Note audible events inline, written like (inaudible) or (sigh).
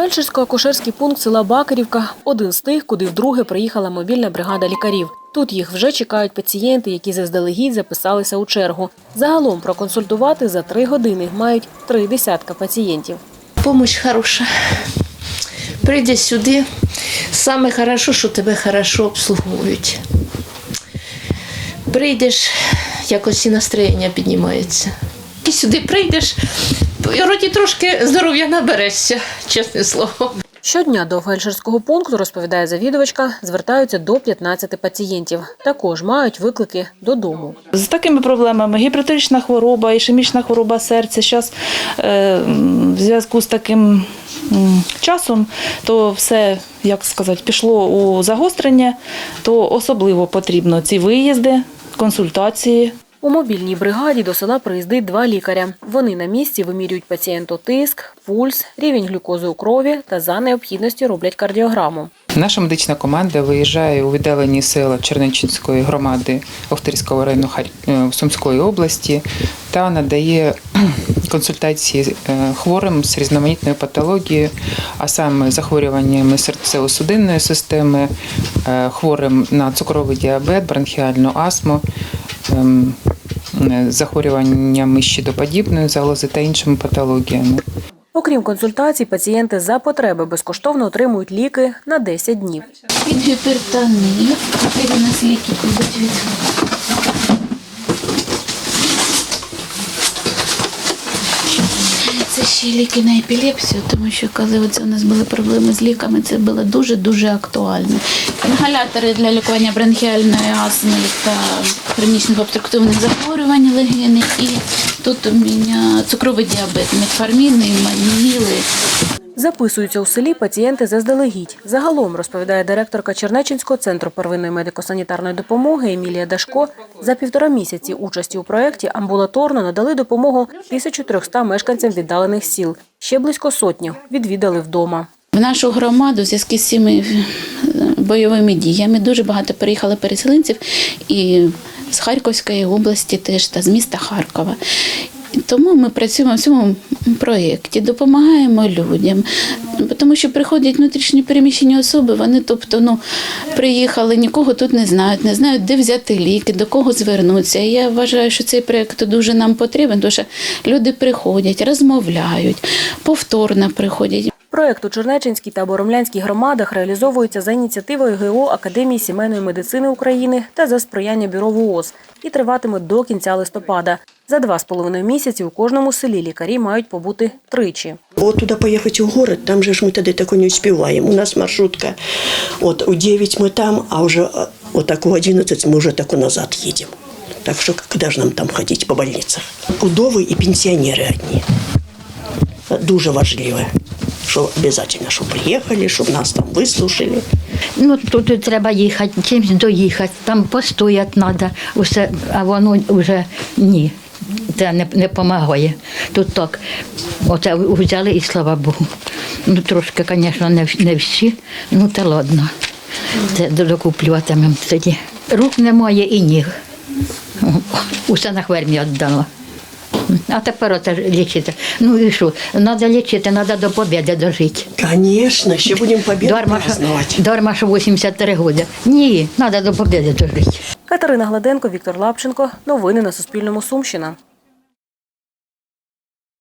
Фельдшерсько-акушерський пункт села Бакарівка – один з тих, куди вдруге приїхала мобільна бригада лікарів. Тут їх вже чекають пацієнти, які заздалегідь записалися у чергу. Загалом проконсультувати за три години мають три десятка пацієнтів. Помощь хороша. Прийди сюди. Саме хорошо, що тебе хорошо обслуговують. Прийдеш, якось і настроєння піднімається. І сюди прийдеш, і вроді трошки здоров'я наберешся, чесне слово. Щодня до фельдшерського пункту, розповідає завідувачка, звертаються до 15 пацієнтів. Також мають виклики додому. З такими проблемами гіпертонічна хвороба, ішемічна хвороба серця. Зараз е, в зв'язку з таким часом, то все, як сказати, пішло у загострення, то особливо потрібно ці виїзди, консультації. У мобільній бригаді до села приїздить два лікаря. Вони на місці вимірюють пацієнту тиск, пульс, рівень глюкози у крові та за необхідності роблять кардіограму. Наша медична команда виїжджає у віддалені села Чернечинської громади Охтирського району е, Сумської області та надає (clears throat) консультації е, хворим з різноманітною патологією, а саме захворюваннями серцево-судинної системи, е, хворим на цукровий діабет, бронхіальну астму. ем, Захворюваннями щитоподібної залози та іншими патологіями. Окрім консультацій, пацієнти за потреби безкоштовно отримують ліки на 10 днів. Від. Тепер у нас ліки будуть від. Ще ліки на епілепсію, тому що коли у нас були проблеми з ліками, це було дуже-дуже актуально. Інгалятори для лікування бронхіальної астми та хронічних обструктивних захворювань легені. І тут у мене цукровий діабет, метформін, маніли. Записуються у селі пацієнти заздалегідь. Загалом, розповідає директорка Чернечинського центру первинної медико-санітарної допомоги Емілія Дашко, за півтора місяці участі у проєкті амбулаторно надали допомогу 1300 мешканцям віддалених сіл. Ще близько сотні відвідали вдома. В нашу громаду в зв'язку з цими е, бойовими діями дуже багато переїхало переселенців і з Харківської області теж та з міста Харкова. Тому ми працюємо в цьому проєкті, допомагаємо людям, тому що приходять внутрішні переміщені особи, вони тобто ну, приїхали, нікого тут не знають, не знають, де взяти ліки, до кого звернутися. Я вважаю, що цей проєкт дуже нам потрібен, тому що люди приходять, розмовляють, повторно приходять. Проєкт у Чернечинській та Боромлянській громадах реалізовується за ініціативою ГО Академії сімейної медицини України та за сприяння бюро ВООЗ і триватиме до кінця листопада. За два з половиною місяці у кожному селі лікарі мають побути тричі. Вот туда поехать в город, там же ж мы тогда такое не успеваем. У нас маршрутка, вот у 9 мы там, а уже э, вот так у 11 мы уже так назад едем. Так что когда же нам там ходить по больницах? Удовы и пенсионеры одни. Дуже важливо, що обязательно, щоб приїхали, щоб нас там вислушали. Ну тут треба їхати, чимось доїхати, там постояти треба, усе, а воно вже ні. Це не, не допомагає. Тут так, оце взяли і слава Богу. Ну трошки, звісно, не, не всі, ну та ладно. Це докуплюватимемо тоді. Рук немає і ніг. Усе на хвермі віддала. А тепер оце лічити. Ну і що? Треба лічити, треба до побіди дожити. Конечно, ще будемо побіду Дарма, що, праздновать. дарма, що 83 роки. Ні, треба до побіди дожити. Катерина Гладенко, Віктор Лапченко. Новини на Суспільному. Сумщина.